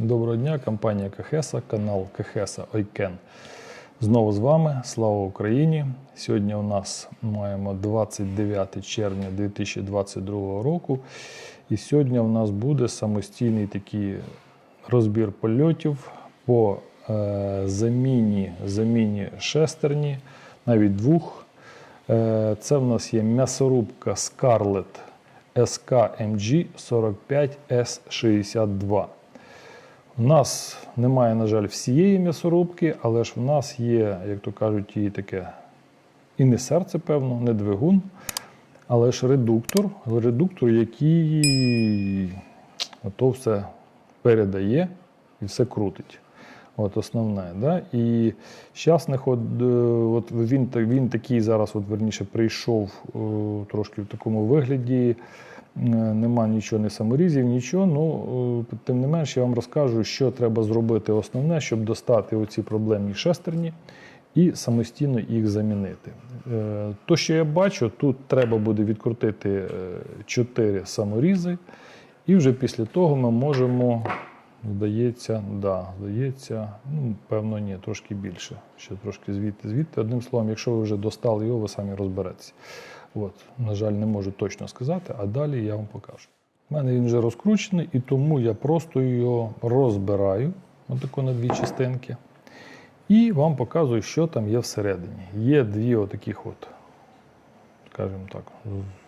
Доброго дня, компанія Кахеса, канал Кахеса Ойкен. Знову з вами. Слава Україні! Сьогодні у нас маємо 29 червня 2022 року. І сьогодні у нас буде самостійний такий розбір польотів по е, заміні, заміні шестерні, навіть двох. Е, це в нас є м'ясорубка Scarlett SKMG 45S62. У нас немає, на жаль, всієї м'ясорубки, але ж в нас є, як то кажуть, і таке і не серце, певно, не двигун, але ж редуктор, редуктор, який то все передає і все крутить. От основне. Да? І от, е, от він, він такий зараз, от, верніше, прийшов е, трошки в такому вигляді. Е, Нема нічого, не саморізів, нічого. Ну, е, тим не менш, я вам розкажу, що треба зробити основне, щоб достати оці проблемні шестерні і самостійно їх замінити. Е, То, що я бачу, тут треба буде відкрутити 4 саморізи, і вже після того ми можемо, здається, да, здається, ну, певно, ні, трошки більше. Ще трошки звідти, звідти. Одним словом, якщо ви вже достали його, ви самі розберетеся. От, на жаль, не можу точно сказати, а далі я вам покажу. У мене він вже розкручений, і тому я просто його розбираю отако на дві частинки. І вам показую, що там є всередині. Є дві отаких от, скажімо так,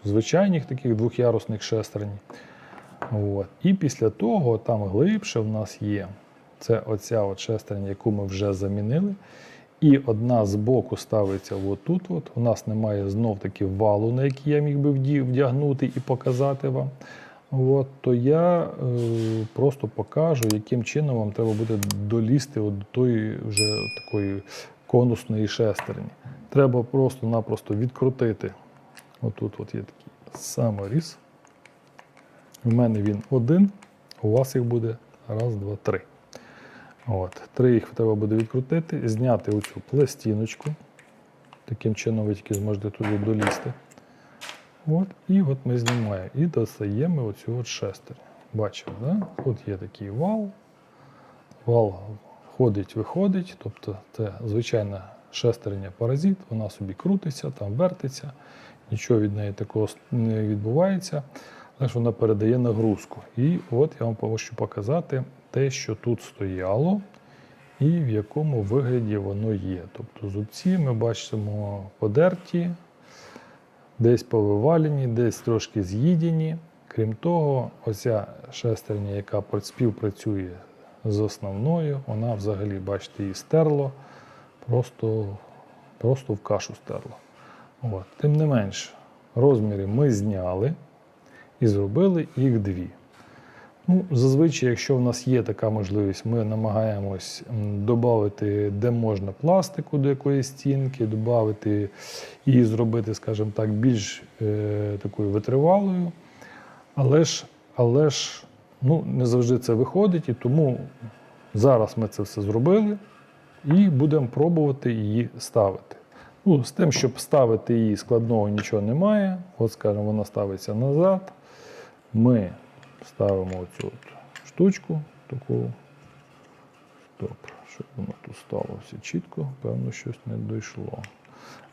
звичайних таких двохярусних шестерні. От. І після того там глибше в нас є. Це оця от шестерня, яку ми вже замінили. І одна з боку ставиться отут. От. У нас немає знов таки валу, на який я міг би вдягнути і показати вам. От, то я е, просто покажу, яким чином вам треба буде долізти от до тої вже такої конусної шестерні. Треба просто-напросто відкрутити. Отут от є такий саморіз. У мене він один, у вас їх буде раз, два, три. От. Три їх треба буде відкрутити, зняти оцю пластиночку. Таким чином ви тільки зможете туди долізти. От, і от ми знімаємо і достаємо оцю от шестерню. Бачимо, да? Тут є такий вал. Вал входить, виходить. Тобто це звичайна шестерня паразит, вона собі крутиться, там вертиться, нічого від неї такого не відбувається, але вона передає нагрузку. І от я вам хочу показати те, що тут стояло, і в якому вигляді воно є. Тобто зубці ми бачимо подерті, десь повивалені, десь трошки з'їдені. Крім того, оця шестерня, яка співпрацює з основною, вона взагалі, бачите, її стерло, просто, просто в кашу стерло. От. Тим не менш, розміри ми зняли і зробили їх дві. Ну, зазвичай, якщо в нас є така можливість, ми намагаємось додати, де можна пластику до якоїсь стінки, додати і зробити, скажімо так, більш е, такою витривалою. Але ж, але ж ну, не завжди це виходить, і тому зараз ми це все зробили і будемо пробувати її ставити. Ну, з тим, щоб ставити її складного нічого немає. От, скажімо, вона ставиться назад. Ми ставимо оцю от штучку таку. Стоп, щоб воно тут стало все чітко, певно, щось не дійшло.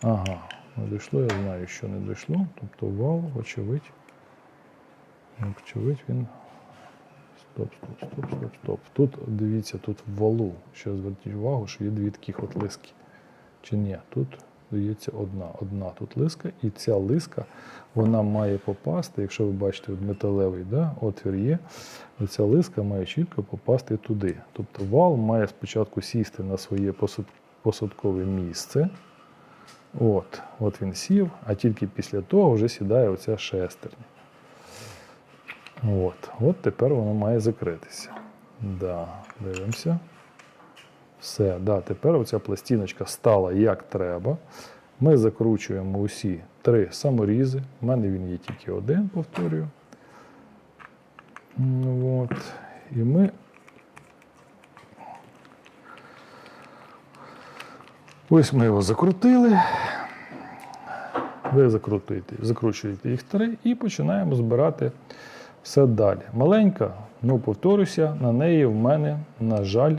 Ага, не дійшло, я знаю, що не дійшло. Тобто вал, очевидь. Очевидь, він. Стоп, стоп, стоп, стоп, стоп. Тут дивіться, тут в валу. Ще зверніть увагу, що є дві таких от лиски. Чи ні? Тут здається одна. Одна тут лиска, і ця лиска вона має попасти, якщо ви бачите, металевий да, отвір є, ця лиска має чітко попасти туди. Тобто вал має спочатку сісти на своє посадкове місце. От, от він сів, а тільки після того вже сідає оця шестерня. От, от тепер воно має закритися. Да, дивимося. Все, да, тепер оця пластиночка стала як треба. Ми закручуємо усі три саморізи. У мене він є тільки один, повторюю. От. І ми. Ось ми його закрутили. Ви закрутуєте, закручуєте їх три і починаємо збирати все далі. Маленька, ну повторюся, на неї в мене, на жаль,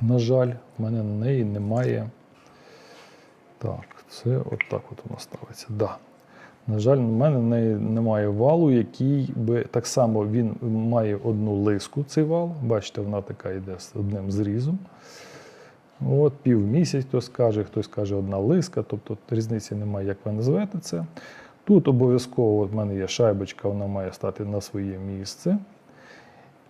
на жаль, в мене на неї немає. Так, це отак от воно ставиться. Да. На жаль, в мене не- немає валу, який би так само він має одну лиску, цей вал. Бачите, вона така йде з одним зрізом. От, півмісяць хтось каже, хтось каже одна лиска, тобто різниці немає, як ви назвете це. Тут обов'язково в мене є шайбочка, вона має стати на своє місце.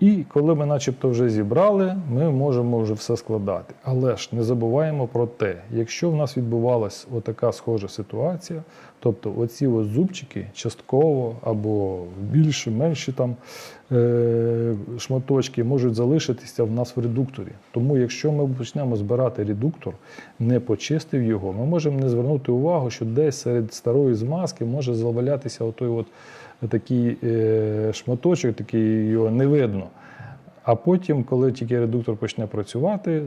І коли ми начебто вже зібрали, ми можемо вже все складати. Але ж не забуваємо про те, якщо в нас відбувалася отака схожа ситуація, тобто оці ось зубчики частково або більше, менші там шматочки можуть залишитися в нас в редукторі. Тому якщо ми почнемо збирати редуктор, не почистив його, ми можемо не звернути увагу, що десь серед старої змазки може завалятися отой от такий е, шматочок, такий його не видно. А потім, коли тільки редуктор почне працювати,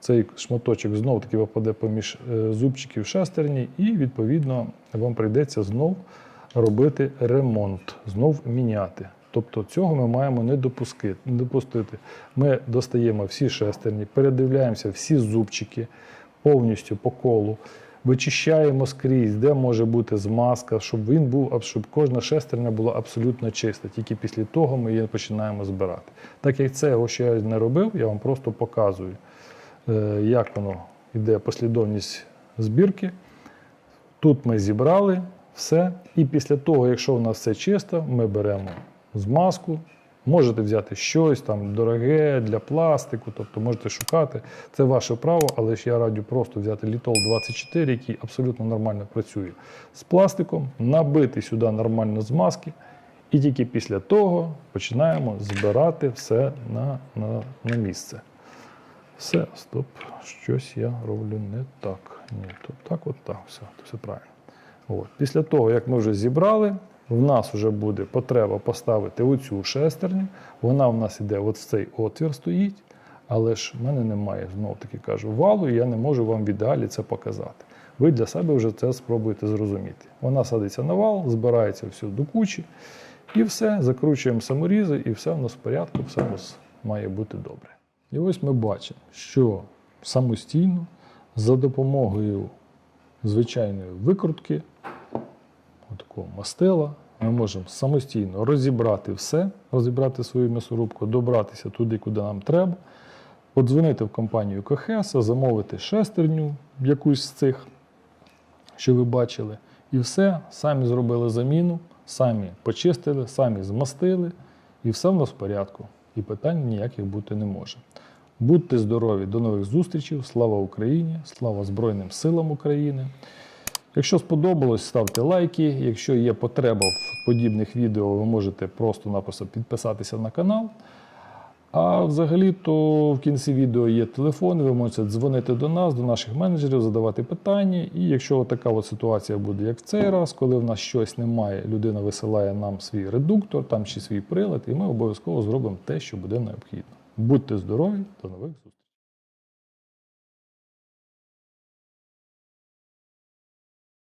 цей шматочок знов таки попаде поміж е, зубчиків шестерні, і відповідно вам прийдеться знов робити ремонт, знов міняти. Тобто цього ми маємо не допустити. Ми достаємо всі шестерні, передивляємося всі зубчики повністю по колу. Вичищаємо скрізь, де може бути змазка, щоб він був, щоб кожна шестерня була абсолютно чиста. Тільки після того ми її починаємо збирати. Так як ось що я не робив, я вам просто показую, е, як воно йде послідовність збірки. Тут ми зібрали все. І після того, якщо у нас все чисто, ми беремо змазку. Можете взяти щось там дороге для пластику, тобто можете шукати. Це ваше право, але ж я раджу просто взяти літол 24, який абсолютно нормально працює з пластиком, набити сюди нормально змазки, і тільки після того починаємо збирати все на, на, на місце. Все, стоп, щось я роблю не так. Ні, то так, от так, все, все правильно. От. Після того, як ми вже зібрали, в нас вже буде потреба поставити оцю шестерню. Вона в нас іде от в цей отвір стоїть, але ж в мене немає, знов таки кажу, валу, і я не можу вам в ідеалі це показати. Ви для себе вже це спробуєте зрозуміти. Вона садиться на вал, збирається все до кучі, і все, закручуємо саморізи, і все в нас в порядку, все в нас має бути добре. І ось ми бачимо, що самостійно за допомогою звичайної викрутки, такого мастила, ми можемо самостійно розібрати все, розібрати свою м'ясорубку, добратися туди, куди нам треба, подзвонити в компанію Кохеса, замовити шестерню якусь з цих, що ви бачили, і все, самі зробили заміну, самі почистили, самі змастили, і все в нас в порядку. І питань ніяких бути не може. Будьте здорові, до нових зустрічей. Слава Україні! Слава Збройним силам України! Якщо сподобалось, ставте лайки. Якщо є потреба в подібних відео, ви можете просто-напросто підписатися на канал. А взагалі-то в кінці відео є телефон, ви можете дзвонити до нас, до наших менеджерів, задавати питання. І якщо така от ситуація буде, як в цей раз, коли в нас щось немає, людина висилає нам свій редуктор, там чи свій прилад, і ми обов'язково зробимо те, що буде необхідно. Будьте здорові, до нових зустрічей!